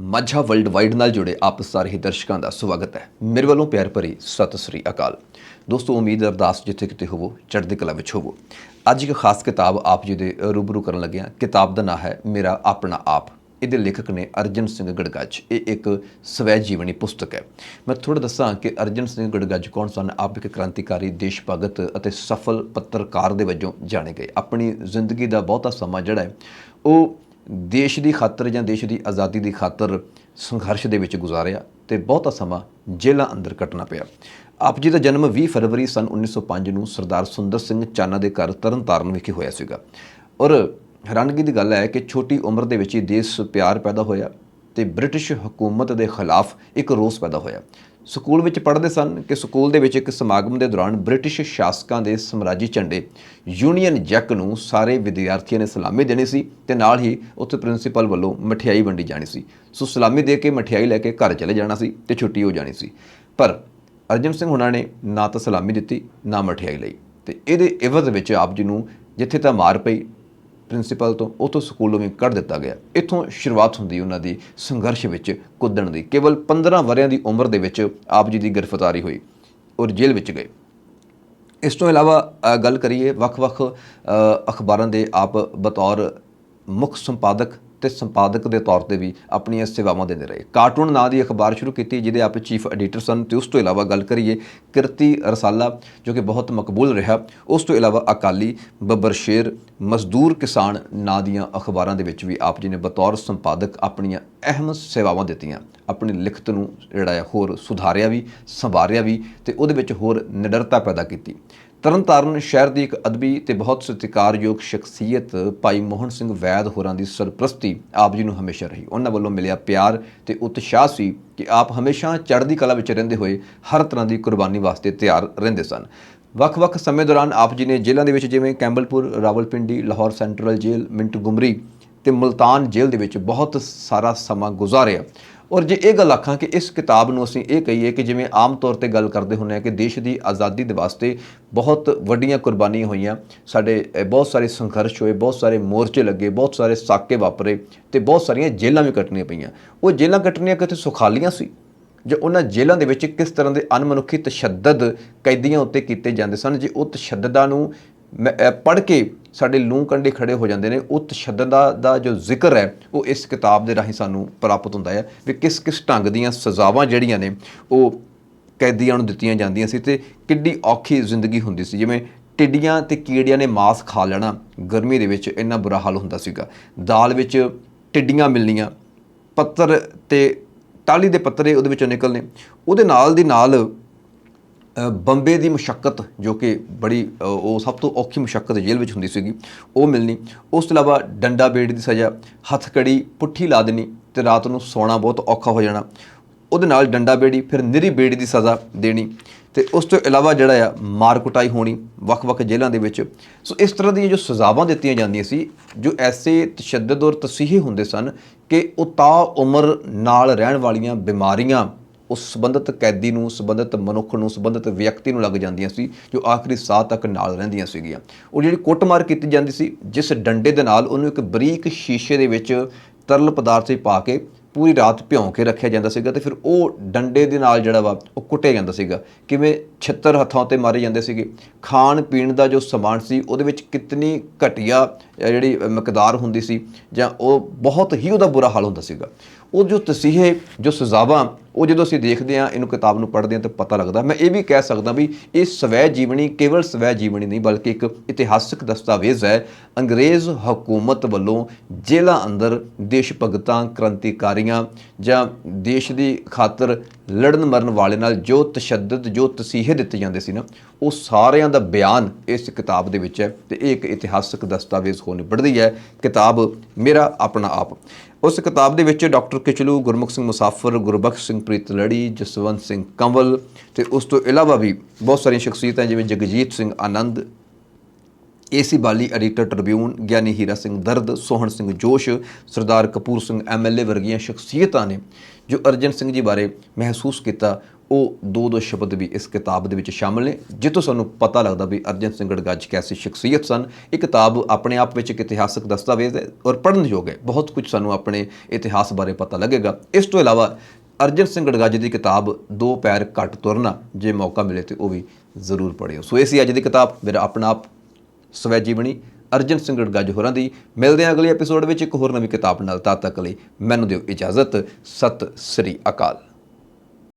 Majha world wide ਨਾਲ ਜੁੜੇ ਆਪ ਸਾਰੇ ਹੀ ਦਰਸ਼ਕਾਂ ਦਾ ਸਵਾਗਤ ਹੈ। ਮੇਰੇ ਵੱਲੋਂ ਪਿਆਰ ਭਰੀ ਸਤਿ ਸ੍ਰੀ ਅਕਾਲ। ਦੋਸਤੋ, ਉਮੀਦ ਅਰਦਾਸ ਜਿੱਥੇ ਕਿਤੇ ਹੋਵੋ, ਚੜ੍ਹਦੀ ਕਲਾ ਵਿੱਚ ਹੋਵੋ। ਅੱਜ ਇੱਕ ਖਾਸ ਕਿਤਾਬ ਆਪ ਜੀ ਦੇ ਰੂਬਰੂ ਕਰਨ ਲੱਗਿਆ। ਕਿਤਾਬ ਦਾ ਨਾਮ ਹੈ ਮੇਰਾ ਆਪਣਾ ਆਪ। ਇਹਦੇ ਲੇਖਕ ਨੇ ਅਰਜਨ ਸਿੰਘ ਗੜਗੱਜ। ਇਹ ਇੱਕ ਸਵੈ ਜੀਵਨੀ ਪੁਸਤਕ ਹੈ। ਮੈਂ ਥੋੜਾ ਦੱਸਾਂ ਕਿ ਅਰਜਨ ਸਿੰਘ ਗੜਗੱਜ ਕੌਣ ਸਨ? ਆਪ ਇੱਕ ਕ੍ਰਾਂਤੀਕਾਰੀ ਦੇਸ਼ ਭਗਤ ਅਤੇ ਸਫਲ ਪੱਤਰਕਾਰ ਦੇ ਵਜੋਂ ਜਾਣੇ ਗਏ। ਆਪਣੀ ਜ਼ਿੰਦਗੀ ਦਾ ਬਹੁਤਾ ਸਮਾਂ ਜਿਹੜਾ ਹੈ, ਉਹ ਦੇਸ਼ ਦੀ ਖਾਤਰ ਜਾਂ ਦੇਸ਼ ਦੀ ਆਜ਼ਾਦੀ ਦੀ ਖਾਤਰ ਸੰਘਰਸ਼ ਦੇ ਵਿੱਚ ਗੁਜ਼ਾਰਿਆ ਤੇ ਬਹੁਤਾ ਸਮਾਂ ਜੇਲ੍ਹਾਂ ਅੰਦਰ ਕੱਟਣਾ ਪਿਆ। ਆਪ ਜੀ ਦਾ ਜਨਮ 20 ਫਰਵਰੀ ਸਨ 1905 ਨੂੰ ਸਰਦਾਰ ਸੁੰਦਰ ਸਿੰਘ ਚਾਨਾ ਦੇ ਘਰ ਤਰਨਤਾਰਨ ਵਿਖੇ ਹੋਇਆ ਸੀਗਾ। ਔਰ ਹੈਰਾਨਗੀ ਦੀ ਗੱਲ ਹੈ ਕਿ ਛੋਟੀ ਉਮਰ ਦੇ ਵਿੱਚ ਹੀ ਦੇਸ਼ ਪਿਆਰ ਪੈਦਾ ਹੋਇਆ ਤੇ ਬ੍ਰਿਟਿਸ਼ ਹਕੂਮਤ ਦੇ ਖਿਲਾਫ ਇੱਕ ਰੋਸ ਪੈਦਾ ਹੋਇਆ। ਸਕੂਲ ਵਿੱਚ ਪੜ੍ਹਦੇ ਸਨ ਕਿ ਸਕੂਲ ਦੇ ਵਿੱਚ ਇੱਕ ਸਮਾਗਮ ਦੇ ਦੌਰਾਨ ਬ੍ਰਿਟਿਸ਼ ਸ਼ਾਸਕਾਂ ਦੇ ਸਮਰਾਜੀ ਝੰਡੇ ਯੂਨੀਅਨ ਜੈਕ ਨੂੰ ਸਾਰੇ ਵਿਦਿਆਰਥੀਆਂ ਨੇ ਸਲਾਮੀ ਦੇਣੀ ਸੀ ਤੇ ਨਾਲ ਹੀ ਉੱਥੇ ਪ੍ਰਿੰਸੀਪਲ ਵੱਲੋਂ ਮਠਿਆਈ ਵੰਡੀ ਜਾਣੀ ਸੀ। ਸੋ ਸਲਾਮੀ ਦੇ ਕੇ ਮਠਿਆਈ ਲੈ ਕੇ ਘਰ ਚਲੇ ਜਾਣਾ ਸੀ ਤੇ ਛੁੱਟੀ ਹੋ ਜਾਣੀ ਸੀ। ਪਰ ਅਰਜਨ ਸਿੰਘ ਹੁਣਾਂ ਨੇ ਨਾ ਤਾਂ ਸਲਾਮੀ ਦਿੱਤੀ, ਨਾ ਮਠਿਆਈ ਲਈ। ਤੇ ਇਹਦੇ ਇਵਜ਼ ਵਿੱਚ ਆਪ ਜੀ ਨੂੰ ਜਿੱਥੇ ਤਾਂ ਮਾਰ ਪਈ ਪ੍ਰਿੰਸੀਪਲ ਤੋਂ ਉਹ ਸਕੂਲੋਂ ਵੀ ਕੱਢ ਦਿੱਤਾ ਗਿਆ। ਇੱਥੋਂ ਸ਼ੁਰੂਆਤ ਹੁੰਦੀ ਉਹਨਾਂ ਦੀ ਸੰਘਰਸ਼ ਵਿੱਚ ਕੁੱਦਣ ਦੀ। ਕੇਵਲ 15 ਵਰਿਆਂ ਦੀ ਉਮਰ ਦੇ ਵਿੱਚ ਆਪ ਜੀ ਦੀ ਗ੍ਰਿਫਤਾਰੀ ਹੋਈ ਔਰ ਜੇਲ੍ਹ ਵਿੱਚ ਗਏ। ਇਸ ਤੋਂ ਇਲਾਵਾ ਗੱਲ ਕਰੀਏ ਵੱਖ-ਵੱਖ ਅਖਬਾਰਾਂ ਦੇ ਆਪ ਬਤੌਰ ਮੁੱਖ ਸੰਪਾਦਕ ਤੇ ਸੰਪਾਦਕ ਦੇ ਤੌਰ ਤੇ ਵੀ ਆਪਣੀਆਂ ਸੇਵਾਵਾਂ ਦਿੰਦੇ ਰਹੇ। ਕਾਰਟੂਨ ਨਾਂ ਦੀ ਅਖਬਾਰ ਸ਼ੁਰੂ ਕੀਤੀ, ਜਿਹਦੇ ਆਪ ਚੀਫ ਐਡੀਟਰ ਸਨ ਤੇ ਉਸ ਤੋਂ ਇਲਾਵਾ ਗੱਲ ਕਰੀਏ ਕਿਰਤੀ ਰਸਾਲਾ, ਜੋ ਕਿ ਬਹੁਤ ਮਕਬੂਲ ਰਿਹਾ। ਉਸ ਤੋਂ ਇਲਾਵਾ ਅਕਾਲੀ, ਬੱਬਰ ਸ਼ੇਰ, ਮਜ਼ਦੂਰ ਕਿਸਾਨ ਨਾਂ ਦੀਆਂ ਅਖਬਾਰਾਂ ਦੇ ਵਿੱਚ ਵੀ ਆਪ ਜੀ ਨੇ ਬਤੌਰ ਸੰਪਾਦਕ ਆਪਣੀਆਂ ਅਹਿਮ ਸੇਵਾਵਾਂ ਦਿੱਤੀਆਂ। ਆਪਣੀ ਲਿਖਤ ਨੂੰ ਜਿਹੜਾ ਹੈ ਹੋਰ ਸੁਧਾਰਿਆ ਵੀ, ਸੰਵਾਰਿਆ ਵੀ ਤੇ ਉਹਦੇ ਵਿੱਚ ਹੋਰ ਨਿਡਰਤਾ ਪੈਦਾ ਕੀਤੀ। ਤਰਨਤਾਰਨ ਸ਼ਹਿਰ ਦੀ ਇੱਕ ਅਦਬੀ ਤੇ ਬਹੁਤ ਸਤਿਕਾਰਯੋਗ ਸ਼ਖਸੀਅਤ ਭਾਈ ਮੋਹਨ ਸਿੰਘ ਵੈਦ ਹੋਰਾਂ ਦੀ ਸਰਪ੍ਰਸਤੀ ਆਪ ਜੀ ਨੂੰ ਹਮੇਸ਼ਾ ਰਹੀ। ਉਹਨਾਂ ਵੱਲੋਂ ਮਿਲਿਆ ਪਿਆਰ ਤੇ ਉਤਸ਼ਾਹ ਸੀ ਕਿ ਆਪ ਹਮੇਸ਼ਾ ਚੜ੍ਹਦੀ ਕਲਾ ਵਿੱਚ ਰਹਿੰਦੇ ਹੋਏ ਹਰ ਤਰ੍ਹਾਂ ਦੀ ਕੁਰਬਾਨੀ ਵਾਸਤੇ ਤਿਆਰ ਰਹਿੰਦੇ ਸਨ। ਵੱਖ-ਵੱਖ ਸਮੇਂ ਦੌਰਾਨ ਆਪ ਜੀ ਨੇ ਜੇਲ੍ਹਾਂ ਦੇ ਵਿੱਚ ਜਿਵੇਂ ਕੈਂਬਲਪੁਰ, ਰਾਵਲਪਿੰਡੀ, ਲਾਹੌਰ ਸੈਂਟਰਲ ਜੇਲ੍ਹ, ਮਿੰਟ ਗੁਮਰੀ ਤੇ ਮੁਲਤਾਨ ਜੇਲ੍ਹ ਦੇ ਵਿੱਚ ਬਹੁਤ ਸਾਰਾ ਸਮਾਂ ਗੁਜ਼ਾਰਿਆ। ਔਰ ਜੇ ਇਹ ਗੱਲ ਆਖਾਂ ਕਿ ਇਸ ਕਿਤਾਬ ਨੂੰ ਅਸੀਂ ਇਹ ਕਹੀਏ ਕਿ ਜਿਵੇਂ ਆਮ ਤੌਰ ਤੇ ਗੱਲ ਕਰਦੇ ਹੁੰਦੇ ਆ ਕਿ ਦੇਸ਼ ਦੀ ਆਜ਼ਾਦੀ ਦੇ ਵਾਸਤੇ ਬਹੁਤ ਵੱਡੀਆਂ ਕੁਰਬਾਨੀਆਂ ਹੋਈਆਂ, ਸਾਡੇ ਬਹੁਤ ਸਾਰੇ ਸੰਘਰਸ਼ ਹੋਏ, ਬਹੁਤ ਸਾਰੇ ਮੋਰਚੇ ਲੱਗੇ, ਬਹੁਤ ਸਾਰੇ ਸਾਕੇ ਵਾਪਰੇ ਤੇ ਬਹੁਤ ਸਾਰੀਆਂ ਜੇਲ੍ਹਾਂ ਵੀ ਕੱਟਣੀਆਂ ਪਈਆਂ। ਉਹ ਜੇਲ੍ਹਾਂ ਕੱਟਣੀਆਂ ਕਿਤੇ ਸੁਖਾਲੀਆਂ ਸੀ? ਜੋ ਉਹਨਾਂ ਜੇਲ੍ਹਾਂ ਦੇ ਵਿੱਚ ਕਿਸ ਤਰ੍ਹਾਂ ਦੇ ਅਨਮਨੁੱਖੀ ਤਸ਼ੱਦਦ ਕੈਦੀਆਂ ਉੱਤੇ ਕੀਤੇ ਜਾਂਦੇ ਸਨ? ਜੇ ਉਹ ਤਸ਼ੱਦਦਾਂ ਨੂੰ ਪੜ੍ਹ ਕੇ ਸਾਡੇ ਲੂੰ ਕੰਡੇ ਖੜੇ ਹੋ ਜਾਂਦੇ ਨੇ ਉਹ ਤਸ਼ੱਦਦ ਦਾ ਜੋ ਜ਼ਿਕਰ ਹੈ, ਉਹ ਇਸ ਕਿਤਾਬ ਦੇ ਰਾਹੀਂ ਸਾਨੂੰ ਪ੍ਰਾਪਤ ਹੁੰਦਾ ਹੈ ਵੀ ਕਿਸ ਕਿਸ ਢੰਗ ਦੀਆਂ ਸਜ਼ਾਵਾਂ ਜਿਹੜੀਆਂ ਨੇ, ਉਹ ਕੈਦੀਆਂ ਨੂੰ ਦਿੱਤੀਆਂ ਜਾਂਦੀਆਂ ਸੀ ਤੇ ਕਿੱਡੀ ਔਖੀ ਜ਼ਿੰਦਗੀ ਹੁੰਦੀ ਸੀ। ਜਿਵੇਂ ਟਿੱਡੀਆਂ ਤੇ ਕੀੜਿਆਂ ਨੇ ਮਾਸ ਖਾ ਲੈਣਾ, ਗਰਮੀ ਦੇ ਵਿੱਚ ਇੰਨਾ ਬੁਰਾ ਹਾਲ ਹੁੰਦਾ ਸੀਗਾ। ਦਾਲ ਵਿੱਚ ਟਿੱਡੀਆਂ ਮਿਲਣੀਆਂ, ਪੱਤਰ ਤੇ ਟਾਲੀ ਦੇ ਪੱਤਰੇ ਉਹਦੇ ਵਿੱਚੋਂ ਨਿਕਲਨੇ ਉਹਦੇ ਨਾਲ ਦੀ ਨਾਲ ਬੰਬੇ ਦੀ ਮੁਸ਼ਕਲ ਜੋ ਕਿ ਬੜੀ ਉਹ ਸਭ ਤੋਂ ਔਖੀ ਮੁਸ਼ਕਲ ਜੇਲ੍ਹ ਵਿੱਚ ਹੁੰਦੀ ਸੀਗੀ, ਉਹ ਮਿਲਣੀ। ਉਸ ਤੋਂ ਇਲਾਵਾ ਡੰਡਾ ਬੇੜ ਦੀ ਸਜ਼ਾ ਹੱਥਕੜੀ ਪੁੱਠੀ ਲਾ ਦੇਣੀ ਤੇ ਰਾਤ ਨੂੰ ਸੌਣਾ ਬਹੁਤ ਔਖਾ ਹੋ ਜਾਣਾ। ਉਹਦੇ ਨਾਲ ਡੰਡਾ ਬੇੜੀ, ਫਿਰ ਨਿਰੀ ਬੇੜੀ ਦੀ ਸਜ਼ਾ ਦੇਣੀ। ਤੇ ਉਸ ਤੋਂ ਇਲਾਵਾ ਜਿਹੜਾ ਆ, ਮਾਰ ਕੁਟਾਈ ਹੋਣੀ ਵੱਖ-ਵੱਖ ਜੇਲ੍ਹਾਂ ਦੇ ਵਿੱਚ। ਸੋ ਇਸ ਤਰ੍ਹਾਂ ਦੀਆਂ ਜੋ ਸਜ਼ਾਵਾਂ ਦਿੱਤੀਆਂ ਜਾਂਦੀਆਂ ਸੀ, ਜੋ ਐਸੇ ਤਸ਼ੱਦਦ ਔਰ ਤਸੀਹੇ ਹੁੰਦੇ ਸਨ ਕਿ ਉਹ ਤਾ ਉਮਰ ਨਾਲ ਰਹਿਣ ਵਾਲੀਆਂ ਬਿਮਾਰੀਆਂ ਉਸ ਸੰਬੰਧਿਤ ਕੈਦੀ ਨੂੰ, ਸੰਬੰਧਿਤ ਮਨੁੱਖ ਨੂੰ, ਸੰਬੰਧਿਤ ਵਿਅਕਤੀ ਨੂੰ ਲੱਗ ਜਾਂਦੀਆਂ ਸੀ, ਜੋ ਆਖਰੀ ਸਾਹ ਤੱਕ ਨਾਲ ਰਹਿੰਦੀਆਂ ਸੀਗੀਆਂ। ਉਹ ਜਿਹੜੀ ਕੁੱਟਮਾਰ ਕੀਤੀ ਜਾਂਦੀ ਸੀ, ਜਿਸ ਡੰਡੇ ਦੇ ਨਾਲ ਉਹਨੂੰ ਇੱਕ ਬਰੀਕ ਸ਼ੀਸ਼ੇ ਦੇ ਵਿੱਚ ਤਰਲ ਪਦਾਰਥ ਪਾ ਕੇ ਪੂਰੀ ਰਾਤ ਭਿਉਂ ਕੇ ਰੱਖਿਆ ਜਾਂਦਾ ਸੀਗਾ ਤੇ ਫਿਰ ਉਹ ਡੰਡੇ ਦੇ ਨਾਲ ਜਿਹੜਾ ਵਾ, ਉਹ ਕੁੱਟਿਆ ਜਾਂਦਾ ਸੀਗਾ। ਕਿਵੇਂ ਛਿੱਤਰ ਹੱਥਾਂ ਤੇ ਮਾਰੇ ਜਾਂਦੇ ਸੀਗੇ। ਖਾਣ ਪੀਣ ਦਾ ਜੋ ਸਮਾਨ ਸੀ, ਉਹਦੇ ਵਿੱਚ ਕਿਤਨੀ ਘਟੀਆ ਜਿਹੜੀ ਮਕਦਾਰ ਹੁੰਦੀ ਸੀ ਜਾਂ ਉਹ ਬਹੁਤ ਹੀ ਉਹਦਾ ਬੁਰਾ ਹਾਲ ਹੁੰਦਾ ਸੀਗਾ। ਉਹ ਜੋ ਤਸੀਹੇ, ਜੋ ਸਜ਼ਾਵਾਂ ਉਹ ਜਦੋਂ ਅਸੀਂ ਦੇਖਦੇ ਹਾਂ, ਇਹਨੂੰ ਕਿਤਾਬ ਨੂੰ ਪੜ੍ਹਦੇ ਹਾਂ ਤਾਂ ਪਤਾ ਲੱਗਦਾ। ਮੈਂ ਇਹ ਵੀ ਕਹਿ ਸਕਦਾ ਵੀ ਇਹ ਸਵੈ ਜੀਵਨੀ ਕੇਵਲ ਸਵੈ ਜੀਵਨੀ ਨਹੀਂ, ਬਲਕਿ ਇੱਕ ਇਤਿਹਾਸਕ ਦਸਤਾਵੇਜ਼ ਹੈ। ਅੰਗਰੇਜ਼ ਹਕੂਮਤ ਵੱਲੋਂ ਜੇਲ੍ਹਾਂ ਅੰਦਰ ਦੇਸ਼ ਭਗਤਾਂ ਕ੍ਰਾਂਤੀਕਾਰੀਆਂ ਜਾਂ ਦੇਸ਼ ਦੀ ਖਾਤਰ ਲੜਨ ਮਰਨ ਵਾਲੇ ਨਾਲ ਜੋ ਤਸ਼ੱਦਦ, ਜੋ ਤਸੀਹੇ ਦਿੱਤੇ ਜਾਂਦੇ ਸੀ ਨਾ, ਉਹ ਸਾਰਿਆਂ ਦਾ ਬਿਆਨ ਇਸ ਕਿਤਾਬ ਦੇ ਵਿੱਚ ਹੈ ਤੇ ਇਹ ਇੱਕ ਇਤਿਹਾਸਕ ਦਸਤਾਵੇਜ਼ ਹੋ ਨਿਬੜਦੀ ਹੈ। ਕਿਤਾਬ ਮੇਰਾ ਆਪਣਾ ਆਪ। ਉਸ ਕਿਤਾਬ ਦੇ ਵਿੱਚ ਡਾਕਟਰ ਕਿਚਲੂ, ਗੁਰਮੁਖ ਸਿੰਘ ਮੁਸਾਫਰ, ਗੁਰਬਖਸ਼ ਸਿੰਘ ਪ੍ਰੀਤ ਲੜੀ, ਜਸਵੰਤ ਸਿੰਘ ਕੰਵਲ ਤੇ ਉਸ ਤੋਂ ਇਲਾਵਾ ਵੀ ਬਹੁਤ ਸਾਰੀਆਂ ਸ਼ਖਸੀਅਤਾਂ ਜਿਵੇਂ Jagjit Singh Anand A C Bali editor Tribune, Giani Hira Singh Dard, Sohan Singh Josh, Sardar Kapoor Singh MLA ਵਰਗੀਆਂ ਸ਼ਖਸੀਅਤਾਂ ਨੇ ਜੋ ਅਰਜਨ ਸਿੰਘ ਜੀ ਬਾਰੇ ਮਹਿਸੂਸ ਕੀਤਾ, ਉਹ ਦੋ ਦੋ ਸ਼ਬਦ ਵੀ ਇਸ ਕਿਤਾਬ ਦੇ ਵਿੱਚ ਸ਼ਾਮਲ ਨੇ, ਜਿੱਥੋਂ ਸਾਨੂੰ ਪਤਾ ਲੱਗਦਾ ਵੀ ਅਰਜਨ ਸਿੰਘ ਗੜਗੱਜ ਕੈਸੀ ਸ਼ਖਸੀਅਤ ਸਨ। ਇਹ ਕਿਤਾਬ ਆਪਣੇ ਆਪ ਵਿੱਚ ਇੱਕ ਇਤਿਹਾਸਕ ਦਸਤਾਵੇਜ਼ ਹੈ ਔਰ ਪੜ੍ਹਨ ਯੋਗ ਹੈ। ਬਹੁਤ ਕੁਝ ਸਾਨੂੰ ਆਪਣੇ ਇਤਿਹਾਸ ਬਾਰੇ ਪਤਾ ਲੱਗੇਗਾ। ਇਸ ਤੋਂ ਇਲਾਵਾ ਅਰਜਨ ਸਿੰਘ ਗੜਗੱਜ ਦੀ ਕਿਤਾਬ ਦੋ ਪੈਰ ਘੱਟ ਤੁਰਨਾ, ਜੇ ਮੌਕਾ ਮਿਲੇ ਤੇ ਉਹ ਵੀ ਜ਼ਰੂਰ ਪੜ੍ਹਿਓ। ਸੋ ਇਹ ਸੀ ਅੱਜ ਦੀ ਕਿਤਾਬ। ਮੇਰਾ ਆਪਣਾ ਆਪ ਸਵੈ ਜੀਵਨੀ ਅਰਜਨ ਸਿੰਘ ਗੜਗੱਜ ਹੋਰਾਂ ਦੀ। ਮਿਲਦੇ ਹਾਂ ਅਗਲੇ ਐਪੀਸੋਡ ਵਿੱਚ ਇੱਕ ਹੋਰ ਨਵੀਂ ਕਿਤਾਬ ਨਾਲ। ਤਦ ਤੱਕ ਲਈ ਮੈਨੂੰ ਦਿਓ ਇਜਾਜ਼ਤ। ਸਤਿ ਸ੍ਰੀ ਅਕਾਲ।